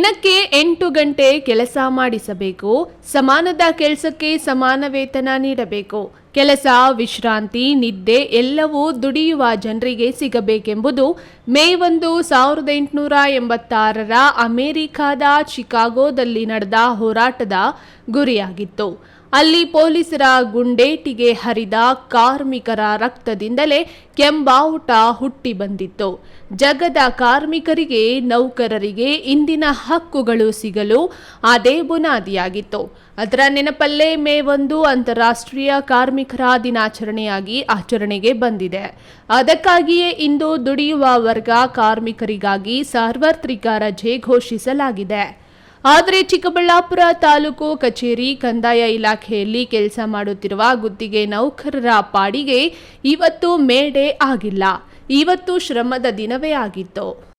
ದಿನಕ್ಕೆ ಎಂಟು ಗಂಟೆ ಕೆಲಸ ಮಾಡಿಸಬೇಕು, ಸಮಾನದ ಕೆಲಸಕ್ಕೆ ಸಮಾನ ವೇತನ ನೀಡಬೇಕು. ಕೆಲಸ, ವಿಶ್ರಾಂತಿ, ನಿದ್ದೆ ಎಲ್ಲವೂ ದುಡಿಯುವ ಜನರಿಗೆ ಸಿಗಬೇಕೆಂಬುದು ಮೇ ಒಂದು ಸಾವಿರದ ಎಂಟುನೂರ ಎಂಬತ್ತಾರರ ಅಮೆರಿಕಾದ ಚಿಕಾಗೋದಲ್ಲಿ ನಡೆದ ಹೋರಾಟದ ಗುರಿಯಾಗಿತ್ತು. ಅಲ್ಲಿ ಪೊಲೀಸರ ಗುಂಡೇಟಿಗೆ ಹರಿದ ಕಾರ್ಮಿಕರ ರಕ್ತದಿಂದಲೇ ಕೆಂಬಾವುಟ ಹುಟ್ಟಿ ಬಂದಿತ್ತು. ಜಗದ ಕಾರ್ಮಿಕರಿಗೆ, ನೌಕರರಿಗೆ ಇಂದಿನ ಹಕ್ಕುಗಳು ಸಿಗಲು ಅದೇ ಬುನಾದಿಯಾಗಿತ್ತು. ಅದರ ನೆನಪಲ್ಲೇ ಮೇ ಒಂದು ಅಂತಾರಾಷ್ಟ್ರೀಯ ಕಾರ್ಮಿಕರ ದಿನಾಚರಣೆಯಾಗಿ ಆಚರಣೆಗೆ ಬಂದಿದೆ. ಅದಕ್ಕಾಗಿಯೇ ಇಂದು ದುಡಿಯುವ ವರ್ಗ ಕಾರ್ಮಿಕರಿಗಾಗಿ ಸಾರ್ವತ್ರಿಕ ರಜೆ ಘೋಷಿಸಲಾಗಿದೆ. ಆದರೆ ಚಿಕ್ಕಬಳ್ಳಾಪುರ ತಾಲೂಕು ಕಚೇರಿ ಕಂದಾಯ ಇಲಾಖೆಯಲ್ಲಿ ಕೆಲಸ ಮಾಡುತ್ತಿರುವ ಗುತ್ತಿಗೆ ನೌಕರರ ಪಾಡಿಗೆ ಇವತ್ತು ಮೇಡೆ ಆಗಿಲ್ಲ. ಇವತ್ತು ಶ್ರಮದ ದಿನವೇ ಆಗಿತ್ತು.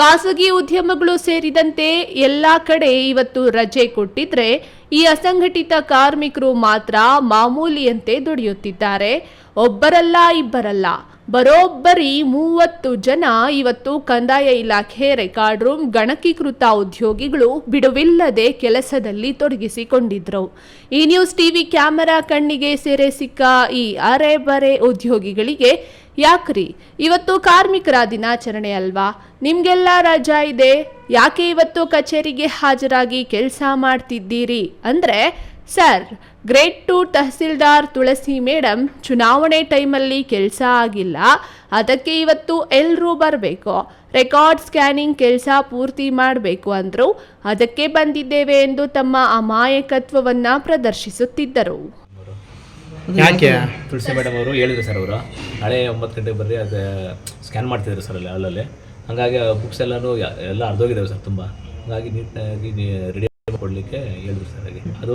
ಖಾಸಗಿ ಉದ್ಯಮಗಳು ಸೇರಿದಂತೆ ಎಲ್ಲ ಕಡೆ ಇವತ್ತು ರಜೆ ಕೊಟ್ಟಿದ್ರೆ ಈ ಅಸಂಘಟಿತ ಕಾರ್ಮಿಕರು ಮಾತ್ರ ಮಾಮೂಲಿಯಂತೆ ದುಡಿಯುತ್ತಿದ್ದಾರೆ. ಒಬ್ಬರಲ್ಲ, ಇಬ್ಬರಲ್ಲ. ಬರೋಬ್ಬರಿ ಮೂವತ್ತು ಜನ ಇವತ್ತು ಕಂದಾಯ ಇಲಾಖೆ ರೆಕಾರ್ಡ್ ರೂಮ್ ಗಣಕೀಕೃತ ಉದ್ಯೋಗಿಗಳು ಬಿಡುವಿಲ್ಲದೆ ಕೆಲಸದಲ್ಲಿ ತೊಡಗಿಸಿಕೊಂಡಿದ್ರು. ಈ ನ್ಯೂಸ್ ಟಿವಿ ಕ್ಯಾಮೆರಾ ಕಣ್ಣಿಗೆ ಸೆರೆ ಸಿಕ್ಕ ಈ ಅರೆ ಬರೆ ಉದ್ಯೋಗಿಗಳಿಗೆ ಯಾಕ್ರಿ? ಇವತ್ತು ಕಾರ್ಮಿಕರ ದಿನಾಚರಣೆ ಅಲ್ವಾ? ನಿಮಗೆಲ್ಲ ರಜಾ ಇದೆ. ಯಾಕೆ ಇವತ್ತು ಕಚೇರಿಗೆ ಹಾಜರಾಗಿ ಕೆಲಸ ಮಾಡ್ತಿದ್ದೀರಿ? ಅಂದರೆ, sir great to tahsildar Tulasi madam ಚುನಾವಣೆ ಟೈಮಲ್ಲಿ ಕೆಲಸ ಆಗಿಲ್ಲ. ಅದಕ್ಕೆ ಇವತ್ತು ಎಲ್ಲರೂ ಬರಬೇಕು. ರೆಕಾರ್ಡ್ ಸ್ಕ್ಯಾನಿಂಗ್ ಕೆಲಸ ಪೂರ್ತಿ ಮಾಡಬೇಕು ಅಂದರು. ಅದಕ್ಕೆ ಬಂದಿದ್ದೇವೆ ಎಂದು ತಮ್ಮ ಅಮಾಯಕತ್ವವನ್ನು ಪ್ರದರ್ಶಿಸುತ್ತಿದ್ದರು. ಯಾಕೆ? ತುಳಸಿ ಮೇಡಮ್ ಅವರು ಹೇಳಿದ್ರು ಸರ್ ಅವರು. ನಾಳೆ ಒಂಬತ್ತು ಗಂಟೆಗೆ ಬರ್ರಿ ಅದು ಸ್ಕ್ಯಾನ್ ಮಾಡ್ತಿದ್ರು ಸರ್ ಅಲ್ಲಿ ಅಲ್ಲಲ್ಲಿ ಹಾಗಾಗಿ ಬುಕ್ಸ್ ಎಲ್ಲನೂ ಎಲ್ಲ ಅರ್ಧೋಗಿದ್ದಾವೆ ಸರ್ ತುಂಬ. ಹಾಗಾಗಿ ನೀಟಾಗಿ ರೆಡಿ ಕೊಡಲಿಕ್ಕೆ ಹೇಳಿದ್ರು ಸರ್ ಹಾಗೆ. ಅದು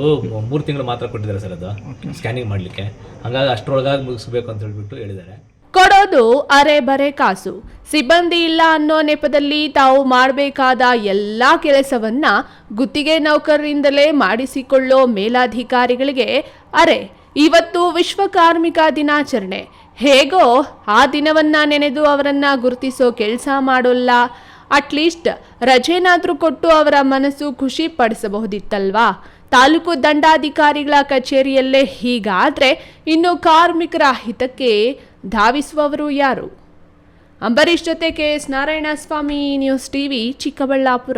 ಮೂರು ತಿಂಗಳು ಮಾತ್ರ ಕೊಟ್ಟಿದ್ದಾರೆ ಸರ್ ಅದು ಸ್ಕ್ಯಾನಿಂಗ್ ಮಾಡಲಿಕ್ಕೆ. ಹಾಗಾಗಿ ಅಷ್ಟರೊಳಗಾಗಿ ಮುಗಿಸ್ಬೇಕು ಅಂತ ಹೇಳ್ಬಿಟ್ಟು ಹೇಳಿದ್ದಾರೆ. ಕೊಡೋದು ಅರೆ ಬರೆ ಕಾಸು. ಸಿಬ್ಬಂದಿ ಇಲ್ಲ ಅನ್ನೋ ನೆಪದಲ್ಲಿ ತಾವು ಮಾಡಬೇಕಾದ ಎಲ್ಲ ಕೆಲಸವನ್ನ ಗುತ್ತಿಗೆ ನೌಕರರಿಂದಲೇ ಮಾಡಿಸಿಕೊಳ್ಳೋ ಮೇಲಾಧಿಕಾರಿಗಳಿಗೆ ಅರೆ. ಇವತ್ತು ವಿಶ್ವ ಕಾರ್ಮಿಕ ದಿನಾಚರಣೆ. ಹೇಗೋ ಆ ದಿನವನ್ನ ನೆನೆದು ಅವರನ್ನು ಗುರುತಿಸೋ ಕೆಲಸ ಮಾಡೋಲ್ಲ. ಅಟ್ಲೀಸ್ಟ್ ರಜೆನಾದ್ರೂ ಕೊಟ್ಟು ಅವರ ಮನಸ್ಸು ಖುಷಿ ಪಡಿಸಬಹುದಿತ್ತಲ್ವಾ? ತಾಲೂಕು ದಂಡಾಧಿಕಾರಿಗಳ ಕಚೇರಿಯಲ್ಲೇ ಹೀಗಾದ್ರೆ ಇನ್ನು ಕಾರ್ಮಿಕರ ಹಿತಕ್ಕೆ ಧಾವಿಸುವವರು ಯಾರು? ಅಂಬರೀಷ್ ಜೊತೆ K S Narayanaswamy, news TV, Chikkaballapur.